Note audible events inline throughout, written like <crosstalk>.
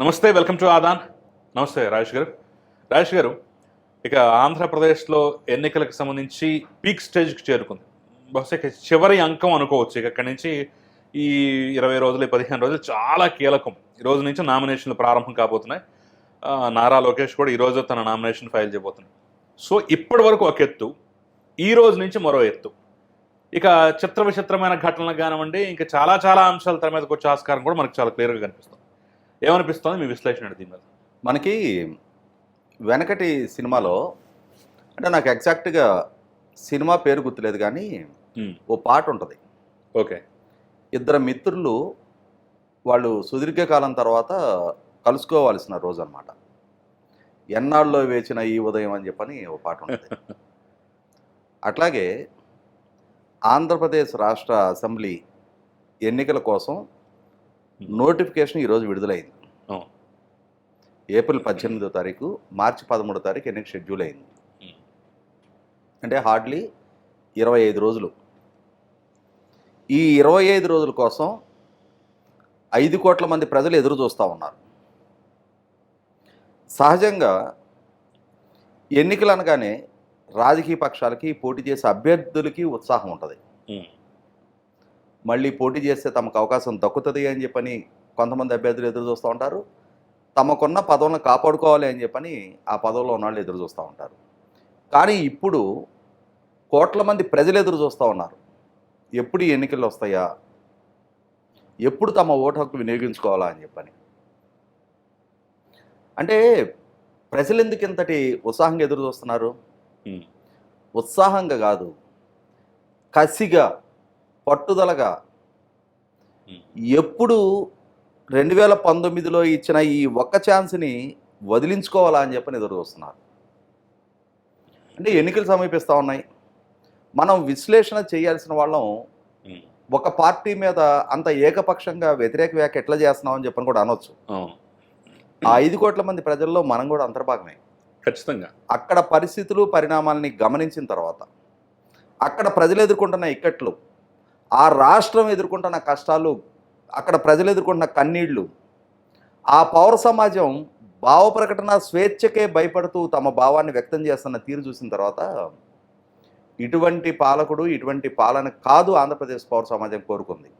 నమస్తే welcome to Aadan. నమస్తే రాజేష్ గారు. రాజేష్ గారు ఇక ఆంధ్రప్రదేశ్లో ఎన్నికలకు సంబంధించి పీక్ స్టేజ్కి చేరుకుంది. బహుశా చివరి అంకం అనుకోవచ్చు. ఇక అక్కడి నుంచి ఈ ఇరవై రోజులు పదిహేను రోజులు చాలా కీలకం. ఈ రోజు నుంచి నామినేషన్లు ప్రారంభం కాబోతున్నాయి. నారా లోకేష్ కూడా ఈ రోజు తన నామినేషన్ ఫైల్ చేయబోతున్నాయి సో ఇప్పటి వరకు ఒక ఎత్తు ఈ రోజు నుంచి మరో ఎత్తు. ఇక చిత్ర విచిత్రమైన ఘటనలు కానివ్వండి ఇంకా చాలా చాలా అంశాలు తెర మీదకి వచ్చే ఆస్కారం కూడా మనకు చాలా క్లియర్గా కనిపిస్తుంది. ఏమనిపిస్తుంది మీ విశ్లేషణ దీని మీద? మనకి వెనకటి సినిమాలో అంటే నాకు ఎగ్జాక్ట్గా సినిమా పేరు గుర్తులేదు కానీ ఓ పాట ఉంటుంది. ఓకే. ఇద్దరు మిత్రులు వాళ్ళు సుదీర్ఘకాలం తర్వాత కలుసుకోవాల్సిన రోజు అనమాట ఎన్నాళ్ళలో వేచిన ఈ ఉదయం అని చెప్పని ఓ పాట ఉంటుంది. <laughs> అట్లాగే ఆంధ్రప్రదేశ్ రాష్ట్ర అసెంబ్లీ ఎన్నికల కోసం నోటిఫికేషన్ ఈరోజు విడుదలైంది. ఏప్రిల్ పద్దెనిమిదో తారీఖు మార్చి పదమూడో తారీఖు ఎన్నిక షెడ్యూల్ అయింది. అంటే హార్డ్లీ ఇరవై ఐదు రోజులు. ఈ ఇరవై ఐదు రోజుల కోసం ఐదు కోట్ల మంది ప్రజలు ఎదురు చూస్తూ ఉన్నారు. సహజంగా ఎన్నికలు అనగానే రాజకీయ పక్షాలకి పోటీ చేసే అభ్యర్థులకి ఉత్సాహం ఉంటుంది. మళ్ళీ పోటీ చేస్తే తమకు అవకాశం దక్కుతుంది అని చెప్పని కొంతమంది అభ్యర్థులు ఎదురు చూస్తూ ఉంటారు. తమకున్న పదవులను కాపాడుకోవాలి అని చెప్పని ఆ పదవులో ఉన్న వాళ్ళు ఎదురు చూస్తూ ఉంటారు. కానీ ఇప్పుడు కోట్ల మంది ప్రజలు ఎదురు చూస్తూ ఉన్నారు. ఎప్పుడు ఎన్నికలు వస్తాయా? ఎప్పుడు తమ ఓటు హక్కు వినియోగించుకోవాలా అని చెప్పని. అంటే ప్రజలు ఎందుకు ఇంతటి ఉత్సాహంగా ఎదురు చూస్తున్నారు? ఉత్సాహంగా కాదు. కసిగా పట్టుదలగా. ఎప్పుడు రెండు వేల పంతొమ్మిదిలో ఇచ్చిన ఈ ఒక్క ఛాన్స్ని వదిలించుకోవాలా అని చెప్పని ఎదురు చూస్తున్నారు. అంటే ఎన్నికలు సమీపిస్తూ ఉన్నాయి. మనం విశ్లేషణ చేయాల్సిన వాళ్ళం ఒక పార్టీ మీద అంత ఏకపక్షంగా వ్యతిరేక వ్యాఖ్య ఎట్లా చేస్తున్నాం అని చెప్పని కూడా అనొచ్చు. ఆ ఐదు కోట్ల మంది ప్రజల్లో మనం కూడా అంతర్భాగమే. ఖచ్చితంగా. అక్కడ పరిస్థితులు పరిణామాలని గమనించిన తర్వాత అక్కడ ప్రజలు ఎదుర్కొంటున్న ఇక్కట్లు ఆ రాష్ట్రం ఎదుర్కొంటున్న కష్టాలు అక్కడ ప్రజలు ఎదుర్కొంటున్న కన్నీళ్ళు ఆ పౌర సమాజం భావ ప్రకటన స్వేచ్ఛకే భయపడుతూ తమ భావాన్ని వ్యక్తం చేస్తున్న తీరు చూసిన తర్వాత ఇటువంటి పాలకుడు ఇటువంటి పాలన కాదు ఆంధ్రప్రదేశ్ పౌర సమాజం కోరుకుంది.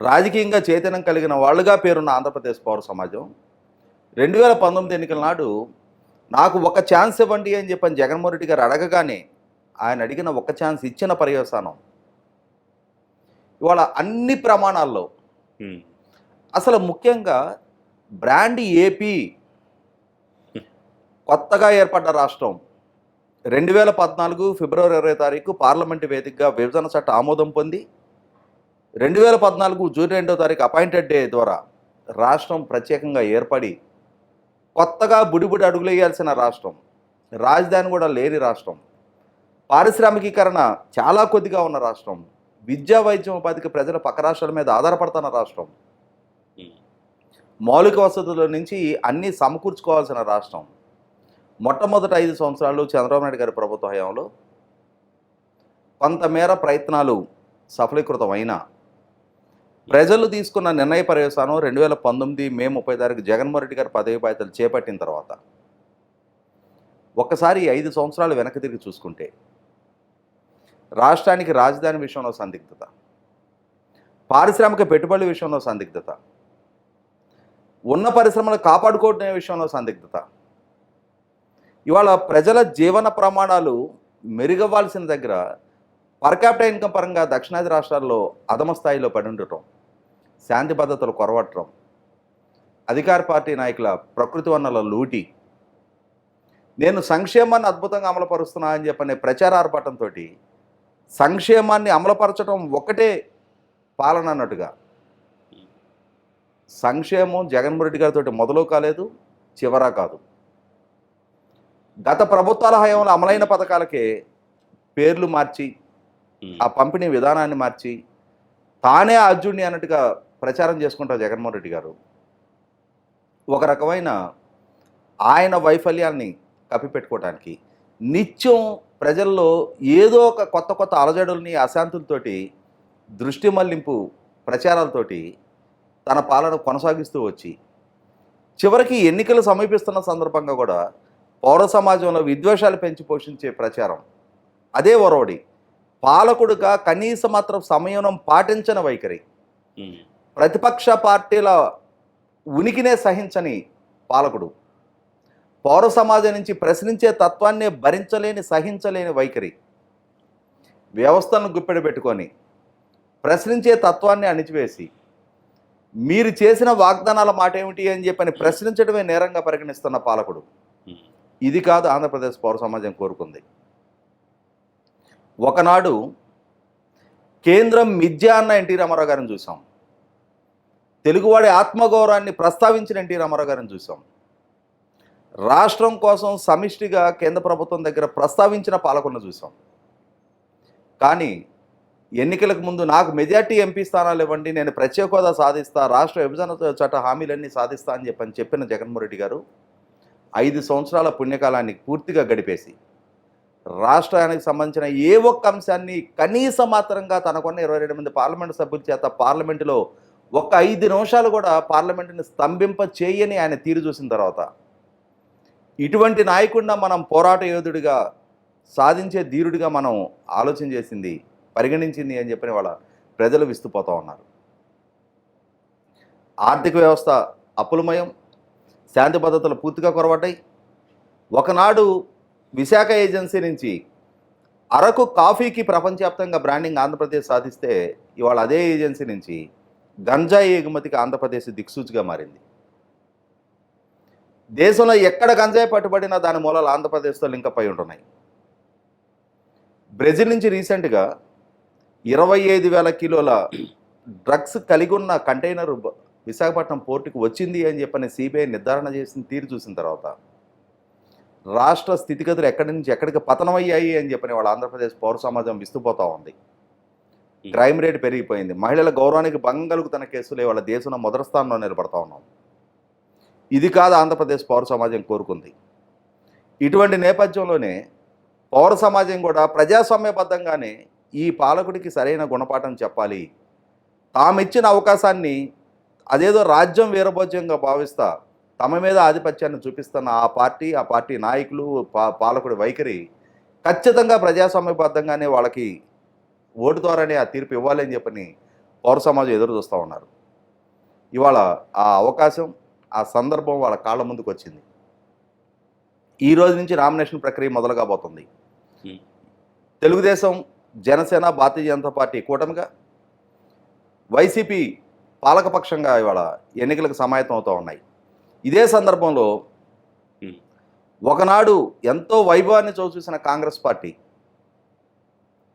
రాజకీయంగా చైతన్యం కలిగిన వాళ్ళుగా పేరున్న ఆంధ్రప్రదేశ్ పౌర సమాజం రెండు వేల పంతొమ్మిది ఎన్నికల నాడు నాకు ఒక ఛాన్స్ ఇవ్వండి అని చెప్పని జగన్మోహన్ రెడ్డి గారు అడగగానే ఆయన అడిగిన ఒక ఛాన్స్ ఇచ్చిన పర్యవసానం ఇవాళ అన్ని ప్రమాణాల్లో అసలు ముఖ్యంగా బ్రాండ్ ఏపీ కొత్తగా ఏర్పడ్డ రాష్ట్రం. రెండు వేల పద్నాలుగు ఫిబ్రవరి ఇరవై తారీఖు పార్లమెంటు వేదికగా విభజన చట్ట ఆమోదం పొంది రెండు వేల పద్నాలుగు జూన్ రెండో తారీఖు అపాయింటెడ్ డే ద్వారా రాష్ట్రం ప్రత్యేకంగా ఏర్పడి కొత్తగా బుడిబుడి అడుగులేయాల్సిన రాష్ట్రం. రాజధాని కూడా లేని రాష్ట్రం. పారిశ్రామికీకరణ చాలా కొద్దిగా ఉన్న రాష్ట్రం. విద్యా వైద్యం ఉపాధికి ప్రజలు పక్క రాష్ట్రాల మీద ఆధారపడుతున్న రాష్ట్రం. మౌలిక వసతుల నుంచి అన్నీ సమకూర్చుకోవాల్సిన రాష్ట్రం. మొట్టమొదటి ఐదు సంవత్సరాలు చంద్రబాబు నాయుడు గారి ప్రభుత్వ హయాంలో కొంతమేర ప్రయత్నాలు సఫలీకృతమైనా. ప్రజలు తీసుకున్న నిర్ణయ పర్యవసానం రెండు వేల పంతొమ్మిది మే ముప్పై తారీఖు జగన్మోహన్ రెడ్డి గారు పదవి బాధ్యతలు చేపట్టిన తర్వాత. ఒక్కసారి ఐదు సంవత్సరాలు వెనక్కి తిరిగి చూసుకుంటే రాష్ట్రానికి రాజధాని విషయంలో సందిగ్ధత. పారిశ్రామిక పెట్టుబడుల విషయంలో సందిగ్ధత. ఉన్న పరిశ్రమలు కాపాడుకోవడం విషయంలో సందిగ్ధత. ఇవాళ ప్రజల జీవన ప్రమాణాలు మెరుగవ్వాల్సిన దగ్గర పర్ క్యాపిటల్ ఇన్కమ్ పరంగా దక్షిణాది రాష్ట్రాల్లో అధమ స్థాయిలో పడి ఉండటం శాంతి భద్రతలు కొరవటం అధికార పార్టీ నాయకుల ప్రకృతి వనరుల లూటి. నేను సంక్షేమాన్ని అద్భుతంగా అమలుపరుస్తున్నా అని చెప్పనే ప్రచార ఆర్పాటంతో సంక్షేమాన్ని అమలుపరచడం ఒకటే పాలన అన్నట్టుగా. సంక్షేమం జగన్మోహన్ రెడ్డి గారితో మొదలు కాలేదు చివరా కాదు. గత ప్రభుత్వాల హయాంలో అమలైన పథకాలకే పేర్లు మార్చి ఆ పంపిణీ విధానాన్ని మార్చి తానే అర్జున్ని అన్నట్టుగా ప్రచారం చేసుకుంటారు జగన్మోహన్ రెడ్డి గారు. ఒక రకమైన ఆయన వైఫల్యాన్ని కప్పిపెట్టుకోవడానికి నిత్యం ప్రజల్లో ఏదో ఒక కొత్త కొత్త అలజడుల్ని అశాంతులతోటి దృష్టి మళ్ళింపు ప్రచారాలతోటి తన పాలన కొనసాగిస్తూ వచ్చి చివరికి ఎన్నికలు సమీపిస్తున్న సందర్భంగా కూడా పౌర సమాజంలో విద్వేషాలు పెంచి పోషించే ప్రచారం. అదే ఒరవడి. పాలకుడుగా కనీస మాత్రం సంయమనం పాటించని వైఖరి. ప్రతిపక్ష పార్టీల ఉనికినే సహించని పాలకుడు. పౌర సమాజం నుంచి ప్రశ్నించే తత్వాన్ని భరించలేని సహించలేని వైఖరి. వ్యవస్థలను గుప్పెడ పెట్టుకొని ప్రశ్నించే తత్వాన్ని అణిచివేసి మీరు చేసిన వాగ్దానాల మాట ఏమిటి అని చెప్పని ప్రశ్నించడమే నేరంగా పరిగణిస్తున్న పాలకుడు. ఇది కాదు ఆంధ్రప్రదేశ్ పౌర సమాజం కోరుకుంది. ఒకనాడు కేంద్రం మిథ్య అన్న ఎన్టీ రామారావు గారిని చూసాం. తెలుగువాడి ఆత్మగౌరవాన్ని ప్రస్తావించిన ఎన్టీ రామారావు గారిని చూసాం. రాష్ట్రం కోసం సమిష్టిగా కేంద్ర ప్రభుత్వం దగ్గర ప్రస్తావించిన పాలకులను చూసాం. కానీ ఎన్నికలకు ముందు నాకు మెజార్టీ ఎంపీ స్థానాలు ఇవ్వండి నేను ప్రత్యేక హోదా సాధిస్తా రాష్ట్ర విభజన చట్ట హామీలన్నీ సాధిస్తా అని చెప్పని చెప్పిన జగన్మోహన్ రెడ్డి గారు ఐదు సంవత్సరాల పుణ్యకాలాన్ని పూర్తిగా గడిపేసి రాష్ట్రానికి సంబంధించిన ఏ ఒక్క అంశాన్ని కనీస మాత్రంగా తనకున్న ఇరవై రెండు మంది పార్లమెంటు సభ్యుల చేత పార్లమెంటులో ఒక్క ఐదు నిమిషాలు కూడా పార్లమెంటుని స్తంభింప చేయని ఆయన తీరు చూసిన తర్వాత ఇటువంటి నాయకుండా మనం పోరాట యోధుడిగా సాధించే ధీరుడిగా మనం ఆలోచన చేసింది పరిగణించింది అని చెప్పిన వాళ్ళ ప్రజలు విస్తుపోతూ ఉన్నారు. ఆర్థిక వ్యవస్థ అప్పులమయం శాంతి భద్రతలు పూర్తిగా కొరవడ్డాయి ఒకనాడు విశాఖ ఏజెన్సీ నుంచి అరకు కాఫీకి ప్రపంచవ్యాప్తంగా బ్రాండింగ్ ఆంధ్రప్రదేశ్ సాధిస్తే ఇవాళ అదే ఏజెన్సీ నుంచి గంజాయి ఎగుమతికి ఆంధ్రప్రదేశ్ దిక్సూచిగా మారింది. దేశంలో ఎక్కడ గంజాయి పట్టుబడినా దాని మూలాలు ఆంధ్రప్రదేశ్తో లింకప్ అయి ఉంటున్నాయి. బ్రెజిల్ నుంచి రీసెంట్గా ఇరవై ఐదు వేల కిలోల డ్రగ్స్ కలిగి ఉన్న కంటైనర్ విశాఖపట్నం పోర్టుకు వచ్చింది అని చెప్పని సిబిఐ నిర్ధారణ చేసిన తీరు చూసిన తర్వాత రాష్ట్ర స్థితిగతులు ఎక్కడి నుంచి ఎక్కడికి పతనమయ్యాయి అని చెప్పని వాళ్ళ ఆంధ్రప్రదేశ్ పౌర సమాజం విస్తుపోతూ ఉంది. క్రైమ్ రేట్ పెరిగిపోయింది. మహిళల గౌరవానికి భంగం కలుగుతున్న కేసులు వాళ్ళ దేశంలో మొదటి స్థానంలో నిలబడతా ఉన్నాం. ఇది కాదు ఆంధ్రప్రదేశ్ పౌర సమాజం కోరుకుంది. ఇటువంటి నేపథ్యంలోనే పౌర సమాజం కూడా ప్రజాస్వామ్యబద్ధంగానే ఈ పాలకుడికి సరైన గుణపాఠం చెప్పాలి. తామిచ్చిన అవకాశాన్ని అదేదో రాజ్యం వీరభోజ్యంగా భావిస్తా తమ మీద ఆధిపత్యాన్ని చూపిస్తున్న ఆ పార్టీ ఆ పార్టీ నాయకులు పా పాలకుడి వైఖరి ఖచ్చితంగా ప్రజాస్వామ్యబద్ధంగానే వాళ్ళకి ఓటు ద్వారానే ఆ తీర్పు ఇవ్వాలని చెప్పని పౌర సమాజం ఎదురు చూస్తూ ఉన్నారు. ఇవాళ ఆ అవకాశం ఆ సందర్భం వాళ్ళ కాళ్ళ ముందుకు వచ్చింది ఈ రోజు నుంచి నామినేషన్ ప్రక్రియ మొదలు కాబోతుంది. తెలుగుదేశం జనసేన భారతీయ జనతా పార్టీ కూటమిగా వైసీపీ పాలకపక్షంగా ఇవాళ ఎన్నికలకు సమాయత్తం అవుతూ ఉన్నాయి ఇదే సందర్భంలో. ఒకనాడు ఎంతో వైభవాన్ని చవిచూసిన కాంగ్రెస్ పార్టీ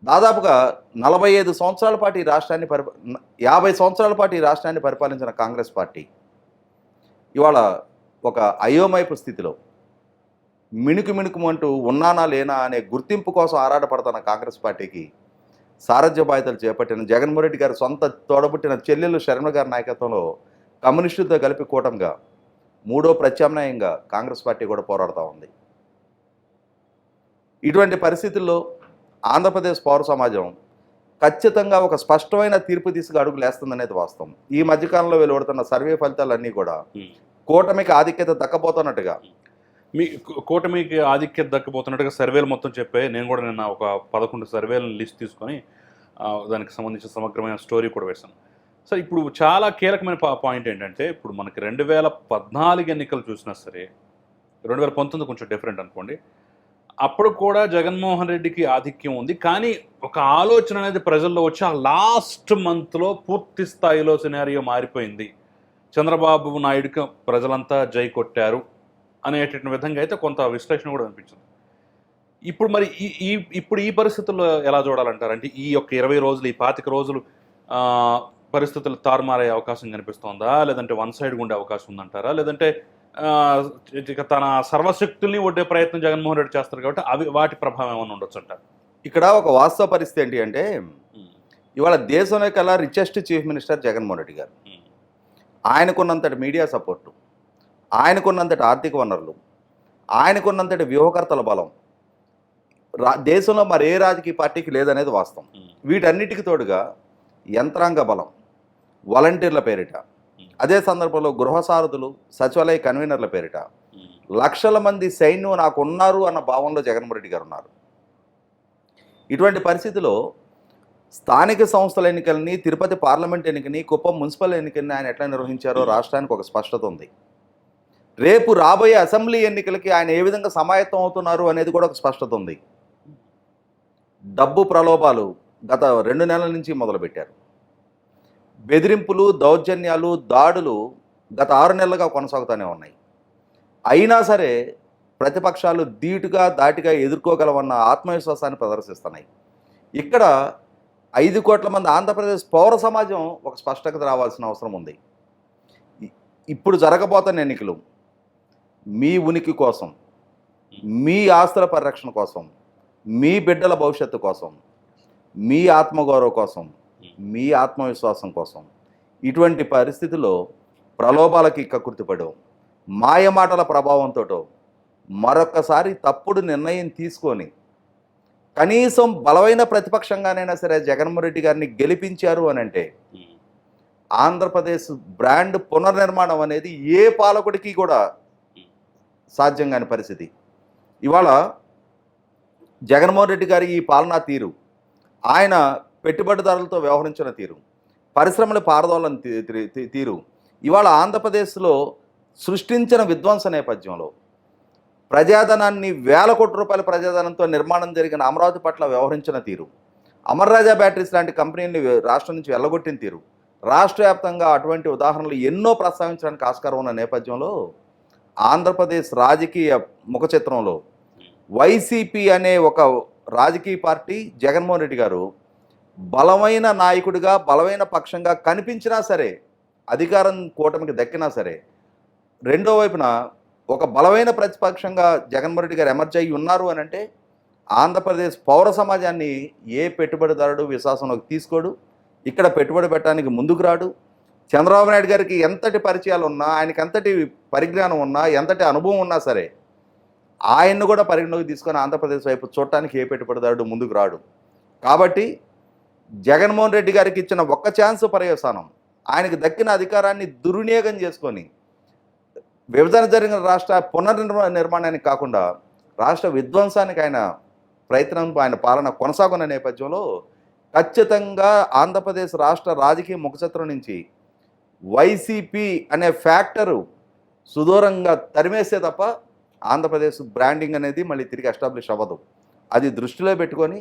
దాదాపుగా నలభై ఐదు సంవత్సరాల పాటు ఈ రాష్ట్రాన్ని పరిప యాభై సంవత్సరాల పాటు ఈ రాష్ట్రాన్ని పరిపాలించిన కాంగ్రెస్ పార్టీ ఇవాళ ఒక అయోమయపు స్థితిలో మిణుకు మిణుకుమంటూ ఉన్నానా లేనా అనే గుర్తింపు కోసం ఆరాటపడుతున్న కాంగ్రెస్ పార్టీకి సారథ్య బాధ్యతలు చేపట్టిన జగన్మోహన్ రెడ్డి గారి సొంత తోడబుట్టిన చెల్లెలు శర్మ గారి నాయకత్వంలో కమ్యూనిస్టులతో కలిపి కూటమిగా మూడో ప్రత్యామ్నాయంగా కాంగ్రెస్ పార్టీ కూడా పోరాడుతూ ఉంది. ఇటువంటి పరిస్థితుల్లో ఆంధ్రప్రదేశ్ పౌర సమాజం ఖచ్చితంగా ఒక స్పష్టమైన తీర్పు దిశగా అడుగులు వేస్తుందనేది వాస్తవం. ఈ మధ్యకాలంలో వెలువడుతున్న సర్వే ఫలితాలన్నీ కూడా కూటమికి ఆధిక్యత దక్కబోతున్నట్టుగా. మీ కూటమికి ఆధిక్యత దక్కపోతున్నట్టుగా సర్వేలు మొత్తం చెప్పే నేను కూడా నిన్న ఒక పదకొండు సర్వేలను లిస్ట్ తీసుకొని దానికి సంబంధించిన సమగ్రమైన స్టోరీ కూడా వేశాను. సో ఇప్పుడు చాలా కీలకమైన పాయింట్ ఏంటంటే ఇప్పుడు మనకి రెండు వేల పద్నాలుగు ఎన్నికలు చూసినా సరే రెండు వేల పంతొమ్మిది కొంచెం డిఫరెంట్ అనుకోండి అప్పుడు కూడా జగన్మోహన్ రెడ్డికి ఆధిక్యం ఉంది. కానీ ఒక ఆలోచన అనేది ప్రజల్లో వచ్చి ఆ లాస్ట్ మంత్లో పూర్తి స్థాయిలో సినారియో మారిపోయింది. చంద్రబాబు నాయుడుకి ప్రజలంతా జై కొట్టారు అనేటటువంటి విధంగా అయితే కొంత విశ్లేషణ కూడా అనిపించింది. ఇప్పుడు మరి ఈ ఈ ఇప్పుడు ఈ పరిస్థితుల్లో ఎలా చూడాలంటారు? అంటే ఈ యొక్క ఇరవై రోజులు ఈ పాతిక రోజులు పరిస్థితులు తారుమారయ్యే అవకాశం కనిపిస్తోందా? లేదంటే వన్ సైడ్ ఉండే అవకాశం ఉందంటారా? లేదంటే తన సర్వశక్తుల్ని ఒడ్డే ప్రయత్నం జగన్మోహన్ రెడ్డి చేస్తారు కాబట్టి అవి వాటి ప్రభావం ఏమైనా ఉండొచ్చు అంటారు? ఇక్కడ ఒక వాస్తవ పరిస్థితి ఏంటి అంటే ఇవాళ దేశంలో కల్లా richest chief minister Jaganmohan Reddy గారు. ఆయనకున్నంతటి మీడియా సపోర్టు ఆయనకున్నంతటి ఆర్థిక వనరులు ఆయనకున్నంతటి వ్యూహకర్తల బలం. రా దేశంలో మరి ఏ రాజకీయ పార్టీకి లేదనేది వాస్తవం. వీటన్నిటికి తోడుగా యంత్రాంగ బలం వాలంటీర్ల పేరిట అదే సందర్భంలో గృహ సారథులు సచివాలయ కన్వీనర్ల పేరిట లక్షల మంది సైన్యం నాకు ఉన్నారు అన్న భావంలో జగన్మోహన్ రెడ్డి గారు ఉన్నారు. ఇటువంటి పరిస్థితిలో స్థానిక సంస్థల ఎన్నికల్ని తిరుపతి పార్లమెంట్ ఎన్నికని కుప్పం మున్సిపల్ ఎన్నికల్ని ఆయన ఎట్లా నిర్వహించారో రాష్ట్రానికి ఒక స్పష్టత ఉంది. రేపు రాబోయే అసెంబ్లీ ఎన్నికలకి ఆయన ఏ విధంగా సమాయత్తం అవుతున్నారు అనేది కూడా ఒక స్పష్టత ఉంది. డబ్బు ప్రలోభాలు గత రెండు నెలల నుంచి మొదలుపెట్టారు. బెదిరింపులు దౌర్జన్యాలు దాడులు గత ఆరు నెలలుగా కొనసాగుతూనే ఉన్నాయి. అయినా సరే ప్రతిపక్షాలు ధీటుగా దాటిగా ఎదుర్కోగలవన్న ఆత్మవిశ్వాసాన్ని ప్రదర్శిస్తున్నాయి. ఇక్కడ ఐదు కోట్ల మంది ఆంధ్రప్రదేశ్ పౌర సమాజం ఒక స్పష్టత రావాల్సిన అవసరం ఉంది. ఇప్పుడు జరగబోతున్న ఎన్నికలు మీ ఉనికి కోసం మీ ఆస్తుల పరిరక్షణ కోసం మీ బిడ్డల భవిష్యత్తు కోసం మీ ఆత్మగౌరవ కోసం మీ ఆత్మవిశ్వాసం కోసం ఇటువంటి పరిస్థితుల్లో ప్రలోభాలకి కక్కుర్తిపడో మాయమాటల ప్రభావంతో మరొకసారి తప్పుడు నిర్ణయం తీసుకొని కనీసం బలమైన ప్రతిపక్షంగానైనా సరే జగన్మోహన్ రెడ్డి గారిని గెలిపించారు అని అంటే ఆంధ్రప్రదేశ్ బ్రాండ్ పునర్నిర్మాణం అనేది ఏ పాలకుడికి కూడా సాధ్యం కాని పరిస్థితి. ఇవాళ జగన్మోహన్ రెడ్డి గారి ఈ పాలనా తీరు ఆయన పెట్టుబడిదారులతో వ్యవహరించిన తీరు పరిశ్రమల పారదోళన తీరు ఇవాళ ఆంధ్రప్రదేశ్లో సృష్టించిన విధ్వంస నేపథ్యంలో ప్రజాధనాన్ని వేల కోట్ల రూపాయల ప్రజాధనంతో నిర్మాణం జరిగిన అమరావతి పట్ల వ్యవహరించిన తీరు. అమర్రాజా బ్యాటరీస్ లాంటి కంపెనీని రాష్ట్రం నుంచి వెళ్ళగొట్టిన తీరు. రాష్ట్ర వ్యాప్తంగా అటువంటి ఉదాహరణలు ఎన్నో ప్రస్తావించడానికి ఆస్కారం ఉన్న నేపథ్యంలో ఆంధ్రప్రదేశ్ రాజకీయ ముఖ చిత్రంలో వైసీపీ అనే ఒక రాజకీయ పార్టీ జగన్మోహన్ రెడ్డి గారు బలమైన నాయకుడిగా బలమైన పక్షంగా కనిపించినా సరే అధికారం కూటమికి దక్కినా సరే రెండో వైపున ఒక బలమైన ప్రతిపక్షంగా జగన్మోహన్ రెడ్డి గారు ఎమర్జ్ అయ్యి ఉన్నారు అని అంటే ఆంధ్రప్రదేశ్ పౌర సమాజాన్ని ఏ పెట్టుబడిదారుడు విశ్వాసంలోకి తీసుకోడు ఇక్కడ పెట్టుబడి పెట్టడానికి ముందుకు రాడు. చంద్రబాబు నాయుడు గారికి ఎంతటి పరిచయాలు ఉన్నా ఆయనకి ఎంతటి పరిజ్ఞానం ఉన్నా ఎంతటి అనుభవం ఉన్నా సరే ఆయన్ను కూడా పరిగణలోకి తీసుకొని ఆంధ్రప్రదేశ్ వైపు చూడటానికి ఏ పెట్టుబడిదారుడు ముందుకు రాడు. కాబట్టి జగన్మోహన్ రెడ్డి గారికి ఇచ్చిన ఒక్క ఛాన్స్ పర్యవసానం ఆయనకు దక్కిన అధికారాన్ని దుర్వినియోగం చేసుకొని విభజన జరిగిన రాష్ట్ర పునర్నిర్మా నిర్మాణానికి కాకుండా రాష్ట్ర విధ్వంసానికి ఆయన ప్రయత్నం ఆయన పాలన కొనసాగున్న నేపథ్యంలో ఖచ్చితంగా ఆంధ్రప్రదేశ్ రాష్ట్ర రాజకీయ ముఖచిత్రం నుంచి వైసీపీ అనే ఫ్యాక్టరు సుదూరంగా తరిమేస్తే తప్ప ఆంధ్రప్రదేశ్ బ్రాండింగ్ అనేది మళ్ళీ తిరిగి ఎస్టాబ్లిష్ అవ్వదు. అది దృష్టిలో పెట్టుకొని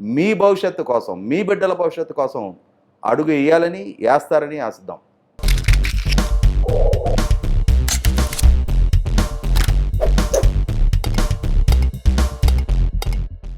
మీ భవిష్యత్తు కోసం మీ బిడ్డల భవిష్యత్తు కోసం అడుగు వేయాలని వేస్తారని ఆశిద్దాం.